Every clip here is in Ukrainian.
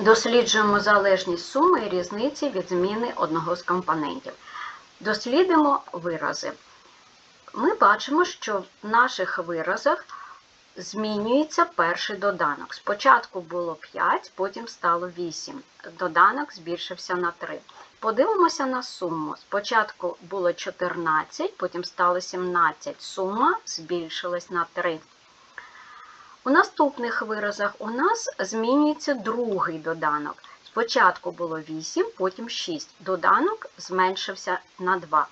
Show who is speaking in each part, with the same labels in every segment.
Speaker 1: Досліджуємо залежність суми і різниці від зміни одного з компонентів. Дослідимо вирази. Ми бачимо, що в наших виразах змінюється перший доданок. Спочатку було 5, потім стало 8. Доданок збільшився на 3. Подивимося на суму. Спочатку було 14, потім стало 17. Сума збільшилась на 3. У наступних виразах у нас змінюється другий доданок. Спочатку було 8, потім 6. Доданок зменшився на 2.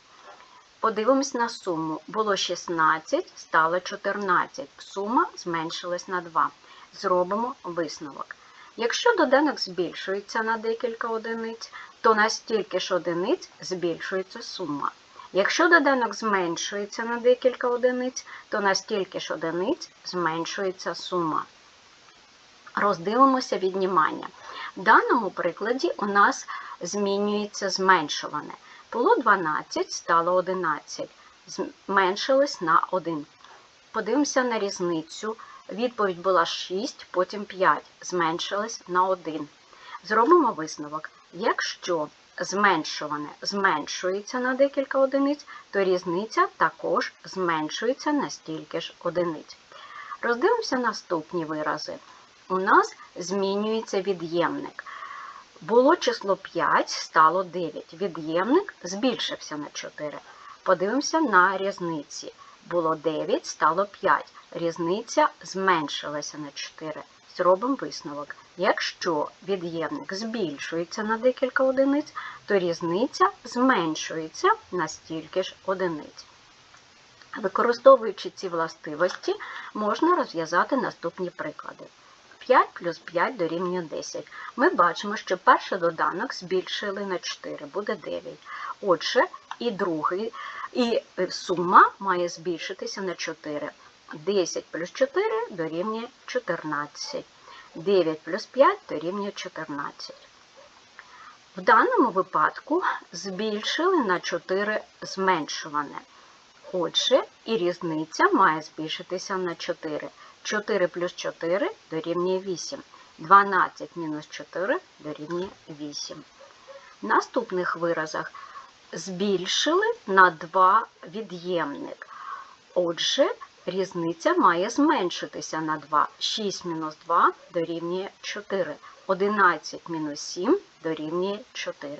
Speaker 1: Подивимось на суму. Було 16, стало 14. Сума зменшилась на 2. Зробимо висновок. Якщо доданок збільшується на декілька одиниць, то на стільки ж одиниць збільшується сума. Якщо доданок зменшується на декілька одиниць, то на стільки ж одиниць зменшується сума. Роздивимося віднімання. В даному прикладі у нас змінюється зменшуване. Було 12, стало 11. Зменшилось на 1. Подивимося на різницю. Відповідь була 6, потім 5. Зменшилось на 1. Зробимо висновок. Якщо зменшуване зменшується на декілька одиниць, то різниця також зменшується на стільки ж одиниць. Роздивимося наступні вирази. У нас змінюється від'ємник. Було число 5, стало 9. Від'ємник збільшився на 4. Подивимося на різниці. Було 9, стало 5. Різниця зменшилася на 4. Зробимо висновок. Якщо від'ємник збільшується на декілька одиниць, то різниця зменшується на стільки ж одиниць. Використовуючи ці властивості, можна розв'язати наступні приклади. 5 плюс 5 дорівнює 10. Ми бачимо, що перший доданок збільшили на 4, буде 9. Отже, і другий, і сума має збільшитися на 4. 10 плюс 4 дорівнює 14. 9 плюс 5 дорівнює 14. В даному випадку збільшили на 4 зменшуване. Отже, і різниця має збільшитися на 4. 4 плюс 4 дорівнює 8. 12 мінус 4 дорівнює 8. В наступних виразах збільшили на 2 від'ємник. Отже, різниця має зменшитися на 2. 6 мінус 2 дорівнює 4. 11 мінус 7 дорівнює 4.